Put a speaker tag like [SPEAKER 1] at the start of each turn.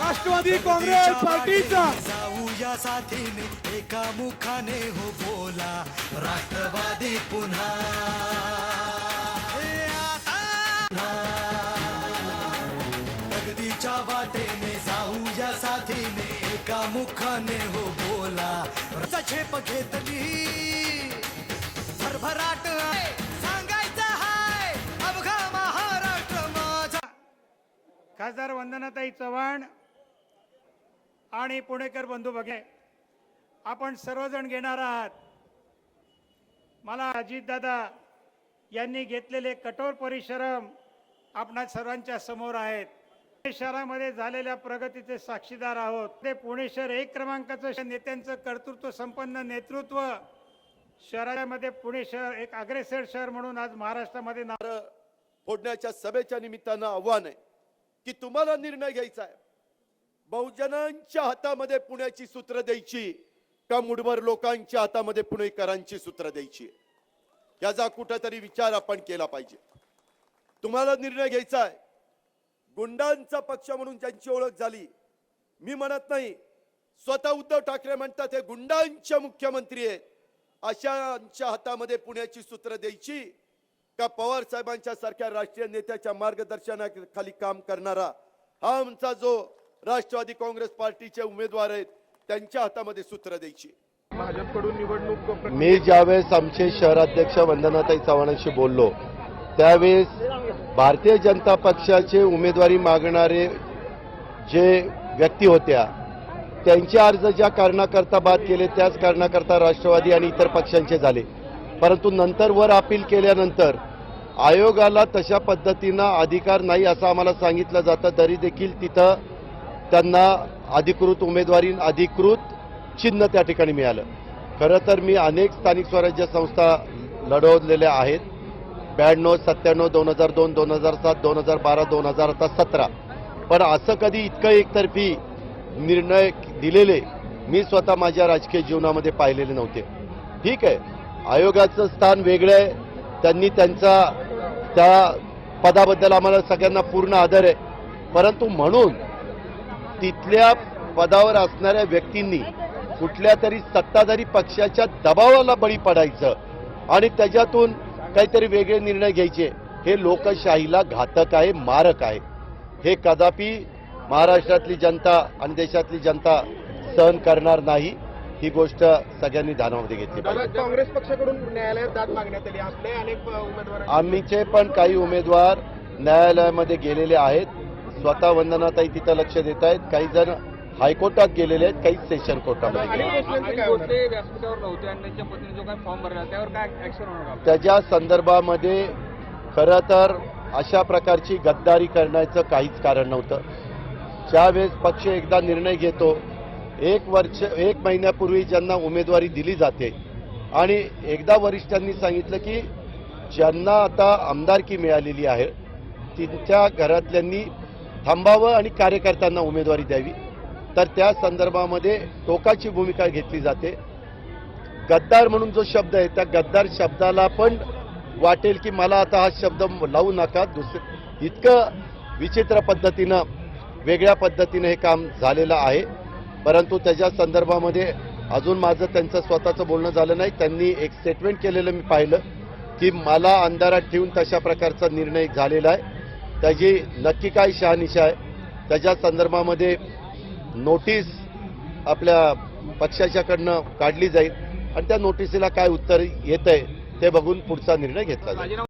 [SPEAKER 1] राष्ट्रवादी काँग्रेस पार्टीचा.
[SPEAKER 2] जाऊया साथीने एका मुखाने हो बोला. राष्ट्रवादी पुन्हा. प्रगतीच्या वाटेने जाऊया साथीने एका मुखाने हो बोला. झेप घेतली भरभराट आहे. सांगायचं हाय. अवघा महाराष्ट्र माझा.
[SPEAKER 1] खासदार वंदनाताई चव्हाण आणि पुणेकर बंधू बघे आपण सर्वजण घेणार आहात. मला अजितदादा यांनी घेतलेले कठोर परिश्रम आपणा सर्वांच्या समोर आहेत. पुणे शहरामध्ये झालेल्या प्रगतीचे साक्षीदार आहोत. ते पुणे शहर एक क्रमांकाचं नेत्यांचं कर्तृत्व संपन्न नेतृत्व. शहरामध्ये पुणे शहर एक अग्रेसर शहर म्हणून आज महाराष्ट्रामध्ये नाव
[SPEAKER 3] फोडण्याच्या सभेच्या निमित्तानं आव्हान आहे की तुम्हाला निर्णय घ्यायचा आहे. बहुजनांच्या हातामध्ये पुण्याची सूत्र द्यायची का मुठभर लोकांच्या हातामध्ये पुणेकरांची सूत्र द्यायची? याचा कुठेतरी विचार आपण केला पाहिजे. तुम्हाला निर्णय घ्यायचा आहे. गुंडांचा पक्ष म्हणून ज्यांची ओळख झाली मी म्हणत नाही. स्वतः उद्धव ठाकरे म्हणतात हे गुंडांचे मुख्यमंत्री आहेत. अशांच्या हातामध्ये पुण्याची सूत्र द्यायची का पवार साहेबांच्या सारख्या राष्ट्रीय नेत्याच्या मार्गदर्शनाखाली काम करणारा? हा आमचा जो राष्ट्रवादी काँग्रेस पार्टीचे उमेदवार आहेत त्यांच्या हातामध्ये सूत्र द्यायची.
[SPEAKER 4] भाजपकडून निवडणूक
[SPEAKER 5] मी ज्यावेळेस आमचे शहराध्यक्ष वंदनाताई चव्हाणांशी बोललो त्यावेळेस भारतीय जनता पक्षाचे उमेदवारी मागणारे जे व्यक्ती होत्या त्यांचे अर्ज ज्या कारणाकरता बाद केले त्याच कारणाकरता राष्ट्रवादी आणि इतर पक्षांचे झाले. परंतु नंतर वर अपील केल्यानंतर आयोगाला तशा पद्धतीनं अधिकार नाही असं आम्हाला सांगितलं जातं तरी देखील तिथं त्यांना अधिकृत उमेदवारी अधिकृत चिन्ह त्या ठिकाणी मिळालं. खरं तर मी अनेक स्थानिक स्वराज्य संस्था लढवलेल्या आहेत. ब्याण्णव सत्त्याण्णव दोन हजार दोन दोन हजार सात दोन हजार बारा दोन हजार आता सतरा. पण असं कधी इतकं एकतर्फी निर्णय दिलेले मी स्वतः माझ्या राजकीय जीवनामध्ये पाहिलेले नव्हते. ठीक आहे आयोगाचं स्थान वेगळं आहे. त्यांनी त्यांचा त्या पदाबद्दल आम्हाला सगळ्यांना पूर्ण आदर आहे. परंतु म्हणून तिथल्या पदावर असणाऱ्या व्यक्तींनी कुठल्या तरी सत्ताधारी पक्षाच्या दबावाला बळी पडायचं आणि त्याच्यातून काहीतरी वेगळे निर्णय घ्यायचे. हे लोकशाहीला घातक आहे मारक आहे. हे कदापि महाराष्ट्रातली जनता आणि देशातली जनता सहन करणार नाही. ही गोष्ट सगळ्यांनी ध्यानामध्ये घेतली
[SPEAKER 4] काँग्रेस पक्षाकडून न्यायालयात दाद मागण्यात आली. आपले अनेक उमेदवार
[SPEAKER 5] आम्हीचे पण काही उमेदवार न्यायालयामध्ये गेलेले आहेत. स्वतः वंदनाताई तिथं लक्ष देत आहेत. काही जण हायकोर्टात गेलेले आहेत काही सेशन कोर्टामध्ये
[SPEAKER 6] त्यांच्या
[SPEAKER 5] संदर्भामध्ये खरं तर अशा प्रकारची गद्दारी करण्याचं काहीच कारण नव्हतं. ज्यावेळेस पक्ष एकदा निर्णय घेतो एक वर्ष एक महिन्यापूर्वी ज्यांना उमेदवारी दिली जाते आणि एकदा वरिष्ठांनी सांगितलं की ज्यांना आता आमदारकी मिळालेली आहे त्यांच्या घरातल्यांनी थांबावं आणि कार्यकर्त्यांना उमेदवारी द्यावी. तर त्या संदर्भामध्ये टोकाची भूमिका घेतली जाते. गद्दार म्हणून जो शब्द आहे त्या गद्दार शब्दाला पण वाटेल की मला आता हा शब्द लावू नका. दुसरं इतकं विचित्र पद्धतीनं वेगळ्या पद्धतीनं हे काम झालेलं आहे. परंतु त्याच्या संदर्भामध्ये अजून माझं त्यांचं स्वतःचं बोलणं झालं नाही. त्यांनी एक स्टेटमेंट केलेलं मी पाहिलं की मला अंधारात ठेवून तशा प्रकारचा निर्णय झालेला आहे. त्याची नक्की काय शहानिशा आहे? त्याच्या संदर्भामध्ये नोटीस आपल्या पक्षाच्याकडनं काढली जाईल. आणि त्या नोटिसीला काय उत्तर येत आहे ते बघून पुढचा निर्णय घेतला जाईल.